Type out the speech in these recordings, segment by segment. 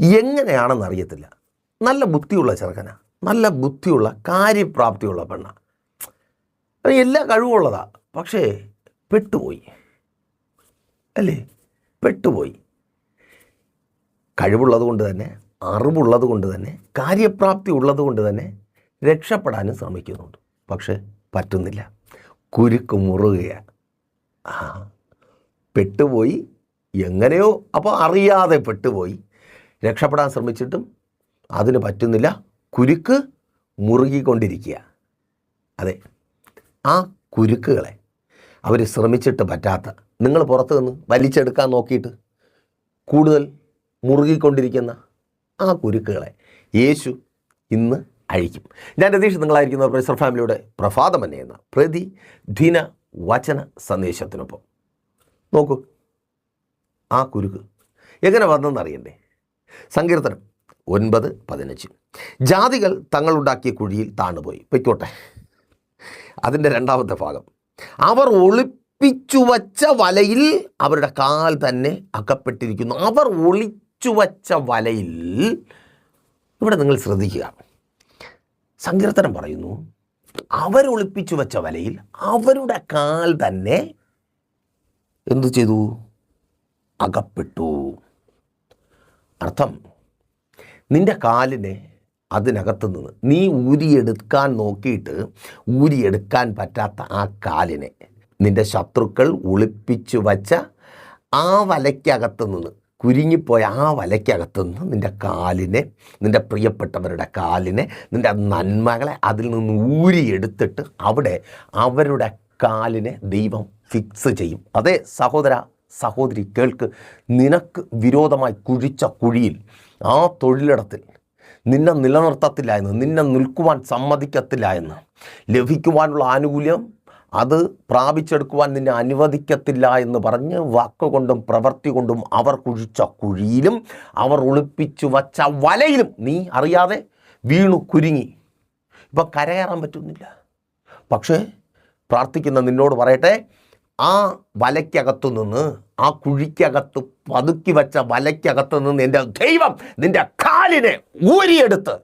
എങ്ങനെയാണെന്ന് അറിയത്തില്ല. നല്ല ബുദ്ധിയുള്ള ചെറുക്കന. നല്ല ബുദ്ധിയുള്ള കാര്യപ്രാപ്തിയുള്ള പെണ്ണ. എല്ലാ കഴിവുള്ളതാ. പക്ഷേ പെട്ടുപോയി. അല്ലേ? പെട്ടുപോയി. കഴിവുള്ളത് കൊണ്ട് തന്നെ അറിവുള്ളത് കൊണ്ട് തന്നെ കാര്യപ്രാപ്തി ഉള്ളത് കൊണ്ട് തന്നെ രക്ഷപ്പെടാനും ശ്രമിക്കുന്നുണ്ട്. പക്ഷേ പറ്റുന്നില്ല. കുരുക്ക് മുറുകയാണ് ആ പെട്ടുപോയി. എങ്ങനെയോ അപ്പോൾ അറിയാതെ പെട്ടുപോയി. രക്ഷപ്പെടാൻ ശ്രമിച്ചിട്ടും അതിന് പറ്റുന്നില്ല. കുരുക്ക് മുറുകിക്കൊണ്ടിരിക്കുക. അതെ. ആ കുരുക്കുകളെ അവർ ശ്രമിച്ചിട്ട് പറ്റാത്ത നിങ്ങൾ പുറത്ത് നിന്ന് വലിച്ചെടുക്കാൻ നോക്കിയിട്ട് കൂടുതൽ മുറുകിക്കൊണ്ടിരിക്കുന്ന ആ കുരുക്കുകളെ യേശു ഇന്ന് അഴിക്കും. ഞാൻ രതീഷ് നിങ്ങളായിരിക്കുന്ന പ്രൊഫസർ ഫാമിലിയുടെ പ്രഭാതമന്നെ എന്ന പ്രതി ദിന വചന സന്ദേശത്തിനൊപ്പം. നോക്കൂ ആ കുരുക്ക് എങ്ങനെ വന്നെന്നറിയണ്ടേ? സങ്കീർത്തനം ഒൻപത് പതിനഞ്ച്. ജാതികൾ തങ്ങളുണ്ടാക്കിയ കുഴിയിൽ താണുപോയി. പൊയ്ക്കോട്ടെ. അതിന്റെ രണ്ടാമത്തെ ഭാഗം. അവർ ഒളിപ്പിച്ചു വച്ച വലയിൽ അവരുടെ കാൽ തന്നെ അകപ്പെട്ടിരിക്കുന്നു. അവർ ഒളിച്ചു വച്ച വലയിൽ ഇവിടെ നിങ്ങൾ ശ്രദ്ധിക്കുക. സങ്കീർത്തനം പറയുന്നു അവരൊളിപ്പിച്ചു വച്ച വലയിൽ അവരുടെ കാൽ തന്നെ എന്തു ചെയ്തു? അകപ്പെട്ടു. അർത്ഥം നിന്റെ കാലിനെ അതിനകത്ത് നിന്ന് നീ ഊരിയെടുക്കാൻ നോക്കിയിട്ട് ഊരിയെടുക്കാൻ പറ്റാത്ത ആ കാലിനെ നിന്റെ ശത്രുക്കൾ ഒളിപ്പിച്ചു വച്ച ആ വലയ്ക്കകത്ത് നിന്ന് കുരുങ്ങിപ്പോയ ആ വലയ്ക്കകത്ത് നിന്ന് നിന്റെ കാലിനെ നിന്റെ പ്രിയപ്പെട്ടവരുടെ കാലിനെ നിന്റെ നന്മകളെ അതിൽ നിന്ന് ഊരിയെടുത്തിട്ട് അവിടെ അവരുടെ കാലിനെ ദൈവം ഫിക്സ് ചെയ്യും. അതേ സഹോദര സഹോദരി കേൾക്ക് നിനക്ക് വിരോധമായി കുഴിച്ച കുഴിയിൽ ആ തൊഴിലിടത്തിൽ നിന്നെ നിലനിർത്തത്തില്ല എന്ന് നിന്നെ നിൽക്കുവാൻ സമ്മതിക്കത്തില്ല എന്ന് ലഭിക്കുവാനുള്ള ആനുകൂല്യം അത് പ്രാപിച്ചെടുക്കുവാൻ നിന്നെ അനുവദിക്കത്തില്ല എന്ന് പറഞ്ഞ് വാക്കുകൊണ്ടും പ്രവൃത്തി കൊണ്ടും അവർ കുഴിച്ച കുഴിയിലും അവർ ഒളിപ്പിച്ചു വച്ച വലയിലും നീ അറിയാതെ വീണു കുരുങ്ങി. ഇപ്പം കരകയറാൻ പറ്റുന്നില്ല. പക്ഷേ പ്രാർത്ഥിക്കുന്ന നിന്നോട് പറയട്ടെ ആ വലയ്ക്കകത്തു നിന്ന് ആ കുഴിക്കകത്ത് പതുക്കി വച്ച വലയ്ക്കകത്ത് നിന്ന് എന്റെ ദൈവം നിന്റെ കാലിനെ ഊരിയെടുത്ത്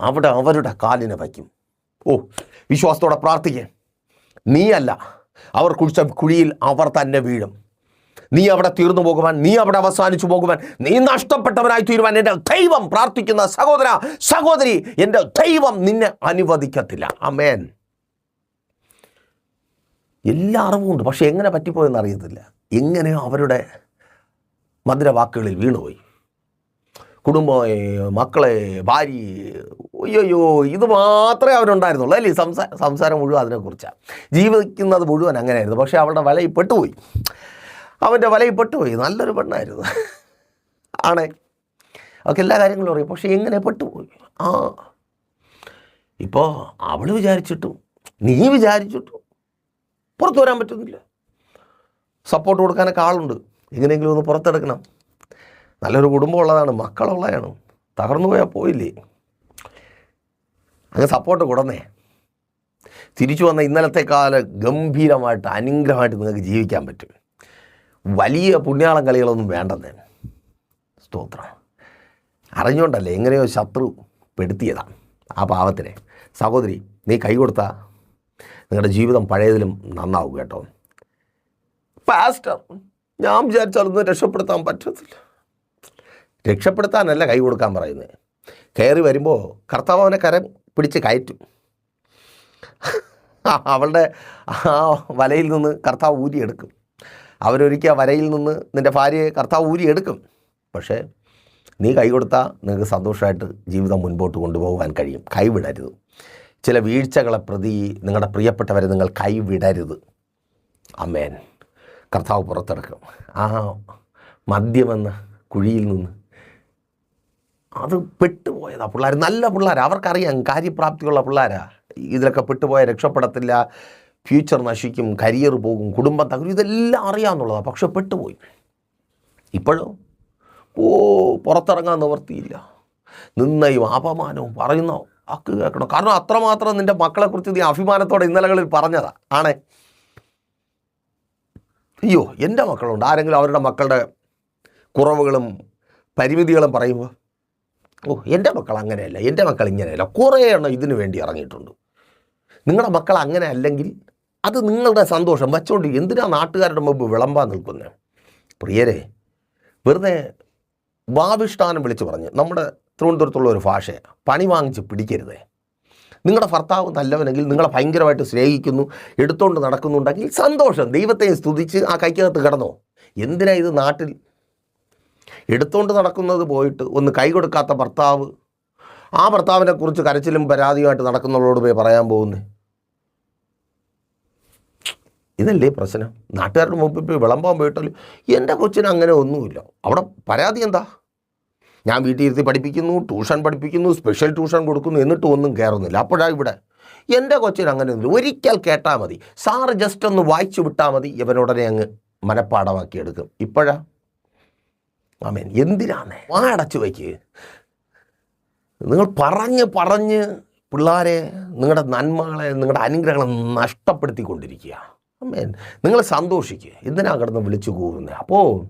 അവിടെ അവരുടെ കാലിനെ വയ്ക്കും. ഓ വിശ്വാസത്തോടെ പ്രാർത്ഥിക്കേ. നീയല്ല അവർ കുഴിച്ച കുഴിയിൽ അവർ തന്നെ വീഴും. നീ അവിടെ തീർന്നു പോകുവാൻ നീ അവിടെ അവസാനിച്ചു പോകുവാൻ നീ നഷ്ടപ്പെട്ടവനായി തീരുവാൻ എന്റെ ദൈവം പ്രാർത്ഥിക്കുന്ന സഹോദര സഹോദരി എന്റെ ദൈവം നിന്നെ അനുവദിക്കത്തില്ല. അമേൻ എല്ലാ അറിവുമുണ്ട് പക്ഷേ എങ്ങനെ പറ്റിപ്പോയെന്ന് അറിയത്തില്ല. എങ്ങനെയോ അവരുടെ മധുരവാക്കുകളിൽ വീണുപോയി. കുടുംബം മക്കളെ ഭാര്യ അയ്യോയ്യോ ഇത് മാത്രമേ അവരുണ്ടായിരുന്നുള്ളൂ അല്ലേ? സംസാ സംസാരം മുഴുവൻ അതിനെക്കുറിച്ചാണ് ജീവിക്കുന്നത് മുഴുവൻ അങ്ങനെയായിരുന്നു. പക്ഷേ അവളുടെ വലയിൽ പെട്ടുപോയി. അവന്റെ വലയിൽ പെട്ടുപോയി. നല്ലൊരു പെണ്ണായിരുന്നു. ആണേ. അവൾക്ക് എല്ലാ കാര്യങ്ങളും അറിയാം. പക്ഷേ എങ്ങനെ പെട്ടുപോയി? ആ. ഇപ്പോൾ അവൾ വിചാരിച്ചിട്ടും നീ വിചാരിച്ചിട്ടും പുറത്തു വരാൻ പറ്റുന്നില്ല. സപ്പോർട്ട് കൊടുക്കാനൊക്കെ ആളുണ്ട്. എങ്ങനെയെങ്കിലും ഒന്ന് പുറത്തെടുക്കണം. നല്ലൊരു കുടുംബമുള്ളതാണ് മക്കളുള്ളതാണ്. തകർന്നു പോയാൽ പോയില്ലേ. അങ്ങനെ സപ്പോർട്ട് കൊടുന്നേ. തിരിച്ചു വന്ന ഇന്നലത്തെ കാല ഗംഭീരമായിട്ട് അനുഗ്രഹമായിട്ട് നിങ്ങൾക്ക് ജീവിക്കാൻ പറ്റും. വലിയ പുണ്യാളം കളികളൊന്നും വേണ്ടെന്നേ. സ്തോത്രം. അറിഞ്ഞുകൊണ്ടല്ലേ എങ്ങനെയോ ശത്രു പെടുത്തിയതാണ് ആ പാവത്തിനെ. സഹോദരി നീ കൈ കൊടുത്താൽ നിങ്ങളുടെ ജീവിതം പഴയതിലും നന്നാവും കേട്ടോ. പാസ്റ്റർ ഞാൻ വിചാരിച്ചാലൊന്നും രക്ഷപ്പെടുത്താൻ പറ്റത്തില്ല. രക്ഷപ്പെടുത്താനല്ല കൈ കൊടുക്കാൻ പറയുന്നത് കയറി വരുമ്പോൾ കർത്താവ് അവനെ കരം പിടിച്ച് കയറ്റും. അവളുടെ ആ വലയിൽ നിന്ന് കർത്താവ് ഊരിയെടുക്കും. അവരൊരിക്കൽ വരയിൽ നിന്ന് നിന്റെ ഭാര്യയെ കർത്താവ് ഊരിയെടുക്കും. പക്ഷേ നീ കൈ കൊടുത്താൽ നിങ്ങൾക്ക് സന്തോഷമായിട്ട് ജീവിതം മുൻപോട്ട് കൊണ്ടുപോകാൻ കഴിയും. കൈവിടരുത്. ചില വീഴ്ചകളെ പ്രതി നിങ്ങളുടെ പ്രിയപ്പെട്ടവരെ നിങ്ങൾ കൈവിടരുത്. അമേൻ കർത്താവ് പുറത്തെടുക്കും ആ മദ്യമെന്ന കുഴിയിൽ നിന്ന് അത് പെട്ടുപോയതാ പിള്ളേർ. നല്ല പിള്ളേർ അവർക്കറിയാം കാര്യപ്രാപ്തിയുള്ള പിള്ളേരാ. ഇതിലൊക്കെ പെട്ടുപോയ രക്ഷപ്പെടത്തില്ല. ഫ്യൂച്ചർ നശിക്കും കരിയർ പോകും കുടുംബം തകരും. ഇതെല്ലാം അറിയാമെന്നുള്ളതാണ് പക്ഷെ പെട്ടുപോയി. ഇപ്പോഴും? ഓ പുറത്തിറങ്ങാൻ നിവർത്തിയില്ല നിന്നയും അപമാനവും പറയുന്ന അക്ക് കേൾക്കണം. കാരണം അത്രമാത്രം നിന്റെ മക്കളെക്കുറിച്ച് നീ അഭിമാനത്തോടെ ഇന്നലകളിൽ പറഞ്ഞതാ. ആണേ? അയ്യോ എന്റെ മക്കളുണ്ട്. ആരെങ്കിലും അവരുടെ മക്കളുടെ കുറവുകളും പരിമിതികളും പറയുമ്പോൾ ഓ എന്റെ മക്കൾ അങ്ങനെയല്ല എന്റെ മക്കൾ ഇങ്ങനെയല്ല. കുറേ എണ്ണം ഇതിനു വേണ്ടി ഇറങ്ങിയിട്ടുണ്ട്. നിങ്ങളുടെ മക്കൾ അങ്ങനെ അല്ലെങ്കിൽ അത് നിങ്ങളുടെ സന്തോഷം വെച്ചോണ്ട് എന്തിനാ നാട്ടുകാരുടെ മുമ്പ് വിളമ്പാൻ നിൽക്കുന്നത് പ്രിയരെ വെറുതെ വാവിഷ്ഠാനം വിളിച്ച് പറഞ്ഞ് നമ്മുടെ തിരുവനന്തപുരത്തുള്ള ഒരു ഭാഷയാണ്. പണി വാങ്ങിച്ച് പിടിക്കരുത്. നിങ്ങളുടെ ഭർത്താവ് നല്ലവനെങ്കിൽ നിങ്ങളെ ഭയങ്കരമായിട്ട് സ്നേഹിക്കുന്നു എടുത്തുകൊണ്ട് നടക്കുന്നുണ്ടെങ്കിൽ സന്തോഷം. ദൈവത്തെ സ്തുതിച്ച് ആ കൈക്കകത്ത് കിടന്നോ. എന്തിനാ ഇത് നാട്ടിൽ? എടുത്തുകൊണ്ട് നടക്കുന്നത് പോയിട്ട് ഒന്ന് കൈ കൊടുക്കാത്ത ഭർത്താവ് ആ ഭർത്താവിനെക്കുറിച്ച് കരച്ചിലും പരാതിയുമായിട്ട് നടക്കുന്നവരോട് പോയി പറയാൻ പോകുന്നത് ഇതല്ലേ പ്രശ്നം? നാട്ടുകാരുടെ മുമ്പിൽ പോയി വിളമ്പാൻ പോയിട്ടല്ലോ എന്റെ കൊച്ചിന് അങ്ങനെ ഒന്നുമില്ല. അവിടെ പരാതി എന്താ? ഞാൻ വീട്ടിൽ ഇരുത്തി പഠിപ്പിക്കുന്നു ട്യൂഷൻ പഠിപ്പിക്കുന്നു സ്പെഷ്യൽ ട്യൂഷൻ കൊടുക്കുന്നു എന്നിട്ടും ഒന്നും കയറുന്നില്ല. അപ്പോഴാണ് ഇവിടെ. എന്റെ കൊച്ചിന് അങ്ങനെ ഒരിക്കൽ കേട്ടാൽ മതി. സാറ് ജസ്റ്റ് ഒന്ന് വായിച്ചു വിട്ടാൽ മതി. ഇവനുടനെ അങ്ങ് മനഃപ്പാടമാക്കിയെടുക്കും ഇപ്പോഴാ? ആമേൻ. എന്തിനാണ് വാടച്ചു വയ്ക്ക്. നിങ്ങൾ പറഞ്ഞ് പറഞ്ഞ് പിള്ളേരെ നിങ്ങളുടെ നന്മകളെ നിങ്ങളുടെ അനുഗ്രഹങ്ങളെ നഷ്ടപ്പെടുത്തിക്കൊണ്ടിരിക്കുക അമ്മേൻ നിങ്ങൾ സന്തോഷിക്കുക എന്തിനാണ് കിടന്ന് വിളിച്ചു കൂവുന്നത് അപ്പോൾ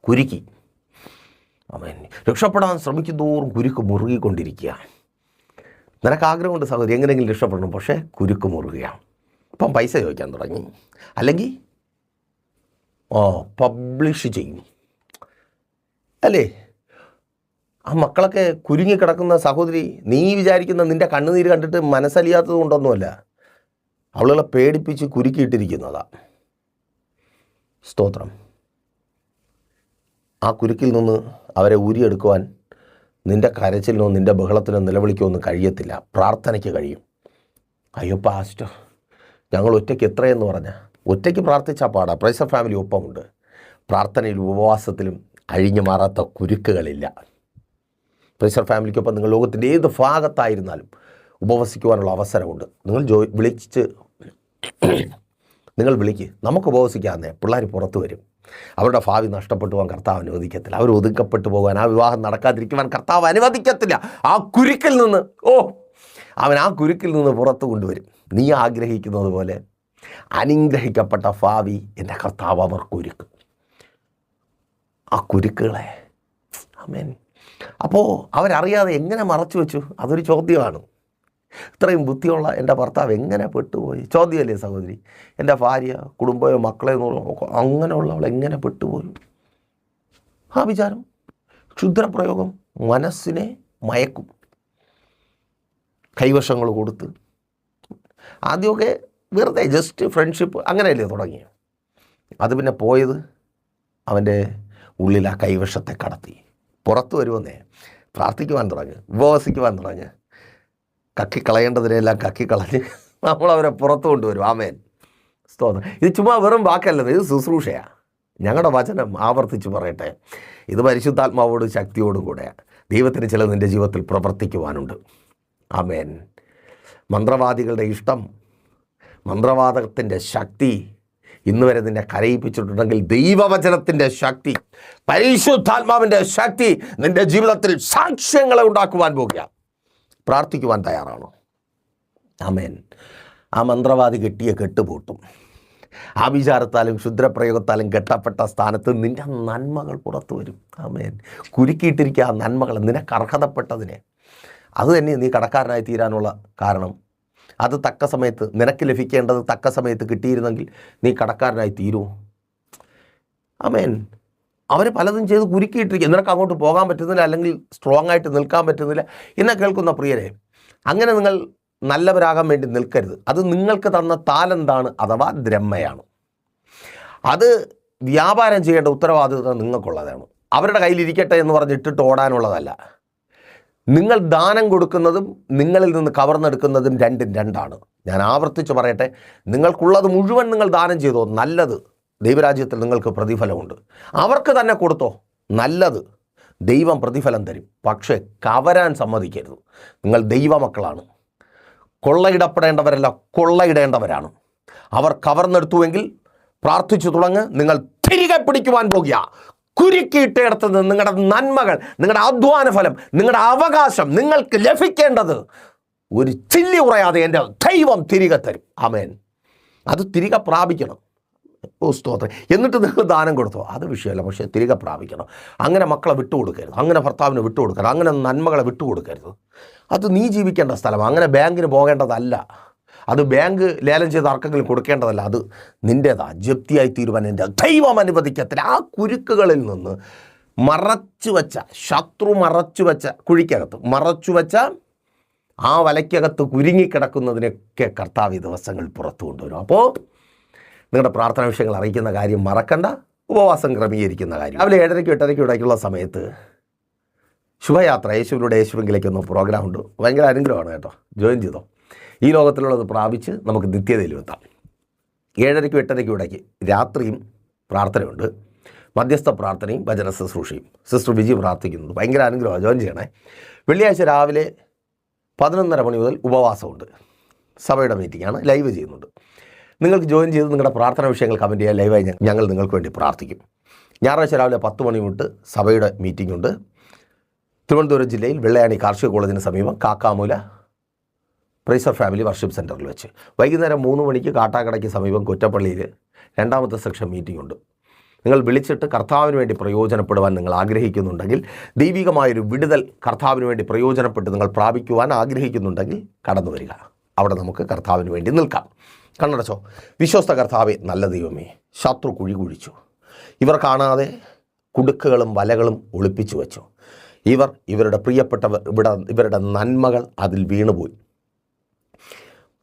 കുരുക്കി. അമ്മേൻ രക്ഷപ്പെടാൻ ശ്രമിക്കുന്നതോറും കുരുക്ക് മുറുകിക്കൊണ്ടിരിക്കുക. നിനക്ക് ആഗ്രഹമുണ്ട് സഹോദരി എങ്ങനെയെങ്കിലും രക്ഷപ്പെടണം പക്ഷേ കുരുക്ക് മുറുകയാണ് ഇപ്പം പൈസ ചോദിക്കാൻ തുടങ്ങി. അല്ലെങ്കിൽ ഓ പബ്ലിഷ് ചെയ്യും. അല്ലേ? ആ മക്കളൊക്കെ കുരുങ്ങിക്കിടക്കുന്ന സഹോദരി നീ വിചാരിക്കുന്ന നിന്റെ കണ്ണുനീര് കണ്ടിട്ട് മനസ്സലിയാത്തത് കൊണ്ടൊന്നുമല്ല അവളുകളെ പേടിപ്പിച്ച് കുരുക്കിയിട്ടിരിക്കുന്നതാ. സ്തോത്രം. ആ കുരുക്കിൽ നിന്ന് അവരെ ഊരിയെടുക്കുവാൻ നിന്റെ കരച്ചിലിനോ നിന്റെ ബഹളത്തിനോ നിലവിളിക്കോ ഒന്നും കഴിയത്തില്ല. പ്രാർത്ഥനയ്ക്ക് കഴിയും. അയ്യോ പാസ്റ്റർ ഞങ്ങൾ ഒറ്റയ്ക്ക് എത്രയെന്ന് പറഞ്ഞാൽ ഒറ്റയ്ക്ക് പ്രാർത്ഥിച്ചാൽ പാടാ. പ്രൈസർ ഫാമിലി ഒപ്പമുണ്ട്. പ്രാർത്ഥനയിൽ ഉപവാസത്തിലും അഴിഞ്ഞു മാറാത്ത കുരുക്കുകളില്ല. പ്രൈസർ ഫാമിലിക്കൊപ്പം നിങ്ങൾ ലോകത്തിന്റെ ഏത് ഭാഗത്തായിരുന്നാലും ഉപവസിക്കുവാനുള്ള അവസരമുണ്ട്. നിങ്ങൾ ജോ വിളിച്ച് നിങ്ങൾ വിളിക്ക്. നമുക്ക് ഉപവസിക്കാമെന്നേ പിള്ളേർ പുറത്തു വരും. അവരുടെ ഭാവി നഷ്ടപ്പെട്ടു പോകാൻ കർത്താവ് അനുവദിക്കത്തില്ല. അവർ ഒതുക്കപ്പെട്ടു പോകാൻ ആ വിവാഹം നടക്കാതിരിക്കുവാൻ കർത്താവ് അനുവദിക്കത്തില്ല. ആ കുരുക്കിൽ നിന്ന് ഓ അവൻ ആ കുരുക്കിൽ നിന്ന് പുറത്തു കൊണ്ടുവരും. നീ ആഗ്രഹിക്കുന്നത് പോലെ അനുഗ്രഹിക്കപ്പെട്ട ഭാവി എന്റെ കർത്താവ് അവർക്ക് ഒരുക്കും. ആ കുരുക്കുകളെ. അമേൻ അപ്പോൾ അവരറിയാതെ എങ്ങനെ മറച്ചു വെച്ചു? അതൊരു ചോദ്യമാണ്. ഇത്രയും ബുദ്ധിയുള്ള എന്റെ ഭർത്താവ് എങ്ങനെ പെട്ടുപോയി? ചോദ്യമല്ലേ സഹോദരി? എന്റെ ഭാര്യ കുടുംബമോ മക്കളെ അങ്ങനെയുള്ളവൾ എങ്ങനെ പെട്ടുപോയി? ആ വിചാരം. ക്ഷുദ്രപ്രയോഗം മനസ്സിനെ മയക്കും. കൈവശങ്ങൾ കൊടുത്ത്. ആദ്യമൊക്കെ വെറുതെ ജസ്റ്റ് ഫ്രണ്ട്ഷിപ്പ് അങ്ങനെയല്ലേ തുടങ്ങിയത് അത് പിന്നെ പോയത് അവന്റെ ഉള്ളിൽ ആ കൈവശത്തെ കടത്തി. പുറത്തു വരുമെന്നേ പ്രാർത്ഥിക്കുവാൻ തുടങ്ങി ഉപവസിക്കുവാൻ തുടങ്ങി. കക്കിക്കളയേണ്ടതിനെല്ലാം കക്കിക്കളഞ്ഞ് നമ്മളവരെ പുറത്ത് കൊണ്ടുവരും. ആമേൻ. സ്തോത്രം. ഇത് ചുമ്മാ വെറും വാക്കല്ലെന്ന് ഇത് ശുശ്രൂഷയാണ് ഞങ്ങളുടെ വചനം ആവർത്തിച്ച് പറയട്ടെ. ഇത് പരിശുദ്ധാത്മാവോട് ശക്തിയോടും കൂടെയാണ് ദൈവത്തിന് ചില നിന്റെ ജീവിതത്തിൽ പ്രവർത്തിക്കുവാനുണ്ട്. ആമേൻ. മന്ത്രവാദികളുടെ ഇഷ്ടം മന്ത്രവാദത്തിന്റെ ശക്തി ഇന്ന് വരെ നിന്നെ കരയിപ്പിച്ചിട്ടുണ്ടെങ്കിൽ ദൈവവചനത്തിന്റെ ശക്തി പരിശുദ്ധാത്മാവിന്റെ ശക്തി നിന്റെ ജീവിതത്തിൽ സാക്ഷ്യങ്ങളെ ഉണ്ടാക്കുവാൻ പോകുക പ്രാർത്ഥിക്കുവാൻ തയ്യാറാണോ? ആമേൻ. ആ മന്ത്രവാദി കെട്ടിയ കെട്ടുപൂട്ടും. ആ വിചാരത്താലും ക്ഷുദ്രപ്രയോഗത്താലും കെട്ടപ്പെട്ട സ്ഥാനത്ത് നിന്റെ നന്മകൾ പുറത്തു വരും. ആമേൻ. കുരുക്കിയിട്ടിരിക്കുക ആ നന്മകൾ നിനക്ക് അർഹതപ്പെട്ടതിനെ. അത് തന്നെ നീ കടക്കാരനായി തീരാനുള്ള കാരണം. അത് തക്ക സമയത്ത് നിനക്ക് ലഭിക്കേണ്ടത് തക്ക സമയത്ത് കിട്ടിയിരുന്നെങ്കിൽ നീ കടക്കാരനായി തീരുമോ? ആമേൻ. അവർ പലതും ചെയ്ത് കുരുക്കിയിട്ടിരിക്കുക നിനക്ക് അങ്ങോട്ട് പോകാൻ പറ്റുന്നില്ല അല്ലെങ്കിൽ സ്ട്രോങ് ആയിട്ട് നിൽക്കാൻ പറ്റുന്നില്ല എന്നെ കേൾക്കുന്ന പ്രിയരെ അങ്ങനെ നിങ്ങൾ നല്ലവരാകാൻ വേണ്ടി നിൽക്കരുത്. അത് നിങ്ങൾക്ക് തന്ന താലെന്താണ് അഥവാ ദ്രമ്മയാണ് അത് വ്യാപാരം ചെയ്യേണ്ട ഉത്തരവാദിത്വം നിങ്ങൾക്കുള്ളതാണ്. അവരുടെ കയ്യിലിരിക്കട്ടെ എന്ന് പറഞ്ഞ് ഇട്ടിട്ട് ഓടാനുള്ളതല്ല. നിങ്ങൾ ദാനം കൊടുക്കുന്നതും നിങ്ങളിൽ നിന്ന് കവർന്നെടുക്കുന്നതും രണ്ടും രണ്ടാണ്. ഞാൻ ആവർത്തിച്ച് പറയട്ടെ നിങ്ങൾക്കുള്ളത് മുഴുവൻ നിങ്ങൾ ദാനം ചെയ്തോ നല്ലത്. ദൈവരാജ്യത്തിൽ നിങ്ങൾക്ക് പ്രതിഫലമുണ്ട്. അവർക്ക് തന്നെ കൊടുത്തോ? നല്ലത്. ദൈവം പ്രതിഫലം തരും. പക്ഷേ കവരാൻ സമ്മതിക്കരുത്. നിങ്ങൾ ദൈവമക്കളാണ്. കൊള്ളയിടപ്പെടേണ്ടവരല്ല കൊള്ളയിടേണ്ടവരാണ്. അവർ കവർന്നെടുത്തുവെങ്കിൽ പ്രാർത്ഥിച്ചു തുടങ്ങ് നിങ്ങൾ തിരികെ പിടിക്കുവാൻ പോകുക. കുരുക്കിയിട്ടിടത്ത് നിന്ന് നിങ്ങളുടെ നന്മകൾ നിങ്ങളുടെ അധ്വാന ഫലം നിങ്ങളുടെ അവകാശം നിങ്ങൾക്ക് ലഭിക്കേണ്ടത് ഒരു ചില്ലി ഉറയാതെ എന്റെ ദൈവം തിരികെ തരും. അമേൻ അത് തിരികെ പ്രാപിക്കണം. ഓ സ്തോത്രം. എന്നിട്ട് നിങ്ങൾ ദാനം കൊടുത്തോ. അത് വിഷയമല്ല. പക്ഷേ തിരികെ പ്രാപിക്കണം. അങ്ങനെ മക്കളെ വിട്ടുകൊടുക്കരുത്. അങ്ങനെ ഭർത്താവിനെ വിട്ടുകൊടുക്കരുത്. അങ്ങനെ നന്മകളെ വിട്ടുകൊടുക്കരുത്. അത് നീ ജീവിക്കേണ്ട സ്ഥലം അങ്ങനെ ബാങ്കിന് പോകേണ്ടതല്ല. അത് ബാങ്ക് ലേലം ചെയ്ത് ആർക്കെങ്കിലും കൊടുക്കേണ്ടതല്ല. അത് നിന്റേതാ ജപ്തിയായി തീരുവാൻ എന്റെ ദൈവം അനുവദിക്കത്തില്ല. ആ കുരുക്കുകളിൽ നിന്ന് മറച്ചു വച്ച ശത്രു മറച്ചു വച്ച കുഴിക്കകത്ത് മറച്ചു വച്ച ആ വലയ്ക്കകത്ത് കുരുങ്ങിക്കിടക്കുന്നതിനൊക്കെ കർത്താവ് ദിവസങ്ങൾ പുറത്തു കൊണ്ടുവരും അപ്പോൾ നിങ്ങളുടെ പ്രാർത്ഥനാ വിഷയങ്ങൾ അറിയിക്കുന്ന കാര്യം മറക്കണ്ട ഉപവാസം ക്രമീകരിക്കുന്ന കാര്യം. രാവിലെ ഏഴരയ്ക്കും എട്ടരയ്ക്കും ഇടയ്ക്കുള്ള സമയത്ത് ശുഭയാത്ര യേശുവിലൂടെ യേശുവിലേക്ക് ഒന്ന് പ്രോഗ്രാം ഉണ്ട്. ഭയങ്കര അനുഗ്രഹമാണ് കേട്ടോ. ജോയിൻ ചെയ്തോ. ഈ ലോകത്തിലുള്ളത് പ്രാപിച്ച് നമുക്ക് നിത്യതയിലും എത്താം. ഏഴരയ്ക്കും എട്ടരയ്ക്കും ഇടയ്ക്ക് രാത്രിയും പ്രാർത്ഥനയുണ്ട്. മധ്യസ്ഥ പ്രാർത്ഥനയും ഭജന ശുശ്രൂഷയും. സിസ്റ്റർ വിജി പ്രാർത്ഥിക്കുന്നുണ്ട് ഭയങ്കര അനുഗ്രഹമാണ്. ജോയിൻ ചെയ്യണേ. വെള്ളിയാഴ്ച രാവിലെ പതിനൊന്നര മണി മുതൽ ഉപവാസമുണ്ട്. സഭയുടെ മീറ്റിംഗാണ് ലൈവ് ചെയ്യുന്നുണ്ട്. നിങ്ങൾക്ക് ജോയിൻ ചെയ്ത് നിങ്ങളുടെ പ്രാർത്ഥന വിഷയങ്ങൾ കമന്റ് ചെയ്യാൻ ലൈവായി ഞങ്ങൾ നിങ്ങൾക്ക് വേണ്ടി പ്രാർത്ഥിക്കും. ഞായറാഴ്ച രാവിലെ പത്ത് മണി തൊട്ട് സഭയുടെ മീറ്റിംഗ് ഉണ്ട്. തിരുവനന്തപുരം ജില്ലയിൽ വെള്ളയാണി കാർഷിക കോളേജിന് സമീപം കാക്കാമൂല പ്രൈസർ ഫാമിലി വർഷിപ്പ് സെന്ററിൽ വെച്ച്. വൈകുന്നേരം മൂന്ന് മണിക്ക് കാട്ടാക്കടയ്ക്ക് സമീപം കുറ്റപ്പള്ളിയിൽ രണ്ടാമത്തെ സെക്ഷൻ മീറ്റിംഗ് ഉണ്ട്. നിങ്ങൾ വിളിച്ചിട്ട് കർത്താവിന് വേണ്ടി പ്രയോജനപ്പെടുവാൻ നിങ്ങൾ ആഗ്രഹിക്കുന്നുണ്ടെങ്കിൽ ദൈവികമായൊരു വിടുതൽ കർത്താവിന് വേണ്ടി പ്രയോജനപ്പെട്ട് നിങ്ങൾ പ്രാപിക്കുവാൻ ആഗ്രഹിക്കുന്നുണ്ടെങ്കിൽ കടന്നു വരിക. അവിടെ നമുക്ക് കർത്താവിന് വേണ്ടി നിൽക്കാം. കണ്ണടച്ചോ. വിശ്വസ്ത കർത്താവെ നല്ല ദൈവമേ ശത്രു കുഴി കുഴിച്ചു. ഇവർ കാണാതെ കുടുക്കുകളും വലകളും ഒളിപ്പിച്ചു വെച്ചു. ഇവർ ഇവരുടെ പ്രിയപ്പെട്ടവർ ഇവിടെ ഇവരുടെ നന്മകൾ അതിൽ വീണുപോയി.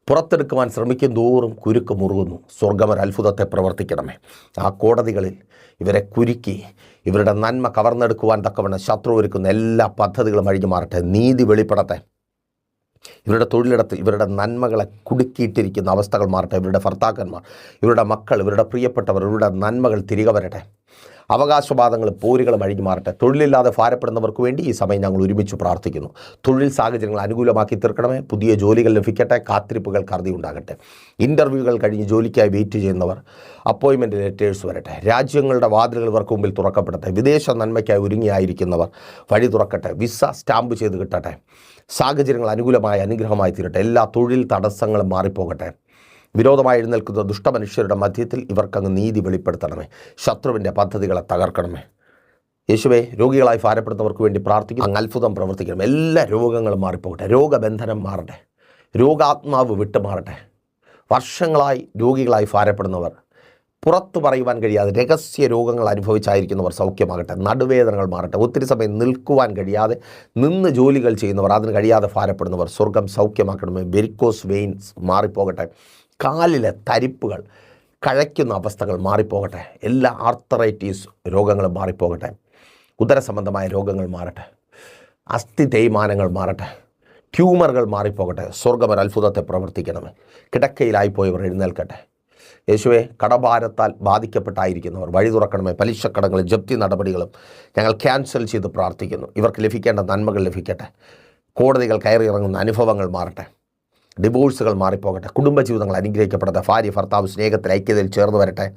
പുറത്തെടുക്കുവാൻ ശ്രമിക്കും തോറും കുരുക്ക് മുറുകുന്നു. സ്വർഗമൊരു അത്ഭുതത്തെ പ്രവർത്തിക്കണമേ. ആ കോടതികളിൽ ഇവരെ കുരുക്കി ഇവരുടെ നന്മ കവർന്നെടുക്കുവാൻ തക്കവണ്ണം ശത്രു ഒരുക്കുന്ന എല്ലാ പദ്ധതികളും അഴിഞ്ഞു മാറട്ടെ. നീതി വെളിപ്പെടട്ടെ. ഇവരുടെ തൊഴിലിടത്തിൽ ഇവരുടെ നന്മകളെ കുടുക്കിയിട്ടിരിക്കുന്ന അവസ്ഥകൾ മാറട്ടെ. ഇവരുടെ ഭർത്താക്കന്മാർ ഇവരുടെ മക്കൾ ഇവരുടെ പ്രിയപ്പെട്ടവർ ഇവരുടെ നന്മകൾ തിരികെ വരട്ടെ. അവകാശവാദങ്ങൾ പോരുകളും അഴിഞ്ഞു മാറട്ടെ. തൊഴിലില്ലാതെ ഭാരപ്പെടുന്നവർക്ക് വേണ്ടി ഈ സമയം ഞങ്ങൾ ഒരുമിച്ച് പ്രാർത്ഥിക്കുന്നു. തൊഴിൽ സാഹചര്യങ്ങൾ അനുകൂലമാക്കി തീർക്കണമേ. പുതിയ ജോലികൾ ലഭിക്കട്ടെ. കാത്തിരിപ്പുകൾ കറുതി ഉണ്ടാകട്ടെ. ഇന്റർവ്യൂകൾ കഴിഞ്ഞ് ജോലിക്കായി വെയിറ്റ് ചെയ്യുന്നവർ അപ്പോയിൻമെന്റ് ലെറ്റേഴ്സ് വരട്ടെ. രാജ്യങ്ങളുടെ വാതിലുകൾ ഇവർക്ക് മുമ്പിൽ തുറക്കപ്പെടട്ടെ. വിദേശ നന്മയ്ക്കായി ഒരുങ്ങിയായിരിക്കുന്നവർ വഴി തുറക്കട്ടെ. വിസ സ്റ്റാമ്പ് ചെയ്ത് കിട്ടട്ടെ. സാഹചര്യങ്ങൾ അനുകൂലമായ അനുഗ്രഹമായി തീരട്ടെ. എല്ലാ തൊഴിൽ തടസ്സങ്ങളും മാറിപ്പോകട്ടെ. വിരോധമായി എഴുന്നേൽക്കുന്ന ദുഷ്ടമനുഷ്യരുടെ മധ്യത്തിൽ ഇവർക്കങ്ങ് നീതി വെളിപ്പെടുത്തണമേ. ശത്രുവിന്റെ പദ്ധതികളെ തകർക്കണമേ. യേശുവെ രോഗികളായി ഭാരപ്പെടുന്നവർക്ക് വേണ്ടി പ്രാർത്ഥിക്കും അങ്ങ് അത്ഭുതം പ്രവർത്തിക്കണം. എല്ലാ രോഗങ്ങളും മാറിപ്പോകട്ടെ. രോഗബന്ധനം മാറട്ടെ. രോഗാത്മാവ് വിട്ടുമാറട്ടെ. വർഷങ്ങളായി രോഗികളായി ഭാരപ്പെടുന്നവർ പുറത്തു പറയുവാൻ കഴിയാതെ രഹസ്യ രോഗങ്ങൾ അനുഭവിച്ചായിരിക്കുന്നവർ സൗഖ്യമാകട്ടെ നടുവേദനകൾ മാറട്ടെ ഒത്തിരി സമയം നിൽക്കുവാൻ കഴിയാതെ നിന്ന് ജോലികൾ ചെയ്യുന്നവർ അതിന് കഴിയാതെ ഭാരപ്പെടുന്നവർ സ്വർഗം സൗഖ്യമാക്കണമേ വെരിക്കോസ് വെയിൻസ് മാറിപ്പോകട്ടെ കാലിലെ തരിപ്പുകൾ കഴയ്ക്കുന്ന അവസ്ഥകൾ മാറിപ്പോകട്ടെ എല്ലാ ആർത്തറൈറ്റീസ് രോഗങ്ങളും മാറിപ്പോകട്ടെ ഉദര സംബന്ധമായ രോഗങ്ങൾ മാറട്ടെ അസ്ഥി തേയ്മാനങ്ങൾ മാറട്ടെ ട്യൂമറുകൾ മാറിപ്പോകട്ടെ സ്വർഗം ഒരു അത്ഭുതത്തെ പ്രവർത്തിക്കണമേ കിടക്കയിലായിപ്പോയവർ എഴുന്നേൽക്കട്ടെ യേശുവെ കടഭാരത്താൽ ബാധിക്കപ്പെട്ടായിരിക്കുന്നവർ വഴി തുറക്കണമേ പലിശക്കടങ്ങളും ജപ്തി നടപടികളും ഞങ്ങൾ ക്യാൻസൽ ചെയ്ത് പ്രാർത്ഥിക്കുന്നു. ഇവർക്ക് ലഭിക്കേണ്ട നന്മകൾ ലഭിക്കട്ടെ. കോടതികൾ കയറിയിറങ്ങുന്ന അനുഭവങ്ങൾ മാറട്ടെ. ഡിവോഴ്സുകൾ മാറിപ്പോകട്ടെ. കുടുംബജീവിതങ്ങൾ അനുഗ്രഹിക്കപ്പെടട്ടെ. ഭാര്യ ഭർത്താവ് സ്നേഹത്തിൽ ഐക്യതയിൽ ചേർന്ന് വരട്ടെ.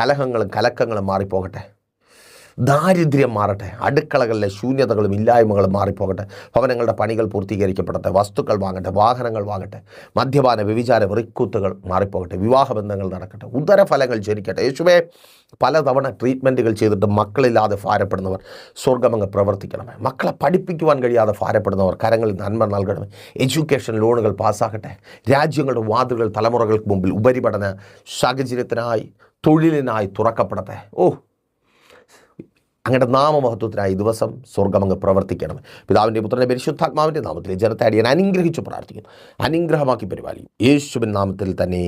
കലഹങ്ങളും കലക്കങ്ങളും മാറിപ്പോകട്ടെ. ദാരിദ്ര്യം മാറട്ടെ. അടുക്കളകളിലെ ശൂന്യതകളും ഇല്ലായ്മകളും മാറിപ്പോകട്ടെ. ഭവനങ്ങളുടെ പണികൾ പൂർത്തീകരിക്കപ്പെടട്ടെ. വസ്തുക്കൾ വാങ്ങട്ടെ. വാഹനങ്ങൾ വാങ്ങട്ടെ. മദ്യപാന വ്യഭിചാര വെറിക്കൂത്തുകൾ മാറിപ്പോകട്ടെ. വിവാഹ ബന്ധങ്ങൾ നടക്കട്ടെ. ഉദരഫലങ്ങൾ ജനിക്കട്ടെ. യേശുവേ പലതവണ ട്രീറ്റ്മെന്റുകൾ ചെയ്തിട്ട് മക്കളില്ലാതെ ഭാരപ്പെടുന്നവർ സ്വർഗമങ്ങ് പ്രവർത്തിക്കണമേ. മക്കളെ പഠിപ്പിക്കുവാൻ കഴിയാതെ ഭാരപ്പെടുന്നവർ കരങ്ങളിൽ നന്മ നൽകണമേ. എഡ്യൂക്കേഷൻ ലോണുകൾ പാസ്സാക്കട്ടെ രാജ്യങ്ങളുടെ വാതിലുകൾ തലമുറകൾക്ക് മുമ്പിൽ ഉപരിപഠന സാഹചര്യത്തിനായി തൊഴിലിനായി തുറക്കപ്പെടട്ടെ. ഓ അങ്ങയുടെ നാമമഹത്വത്തിനായി ദിവസം സ്വർഗമങ്ങ് പ്രവർത്തിക്കണം. പിതാവിന്റെ പുത്രന്റെ പരിശുദ്ധാത്മാവിന്റെ നാമത്തിൽ ജനത്തെ അടിയാൻ അനുഗ്രഹിച്ചു പ്രാർത്ഥിക്കുന്നു. അനുഗ്രഹമാക്കി പരിപാലിക്കും യേശുവിൻ നാമത്തിൽ തന്നെ.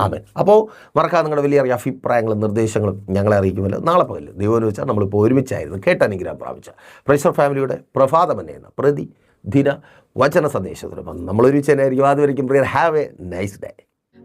ആമൻ. അപ്പോൾ മറക്കാതെ നിങ്ങളുടെ വലിയ അഭിപ്രായങ്ങളും നിർദ്ദേശങ്ങളും ഞങ്ങളെ അറിയിക്കുമല്ലോ. നാളെ പകൽ ദൈവം വെച്ചാൽ നമ്മളിപ്പോൾ ഒരുമിച്ചായിരുന്നു കേട്ട അനുഗ്രഹം പ്രാപിച്ച പ്രൈസർ ഫാമിലിയുടെ പ്രഭാതം എന്ന പ്രതി ദിന വചന സന്ദേശത്തിനൊപ്പം നമ്മൾ ആയിരിക്കും അതുവരെയും prior have a nice day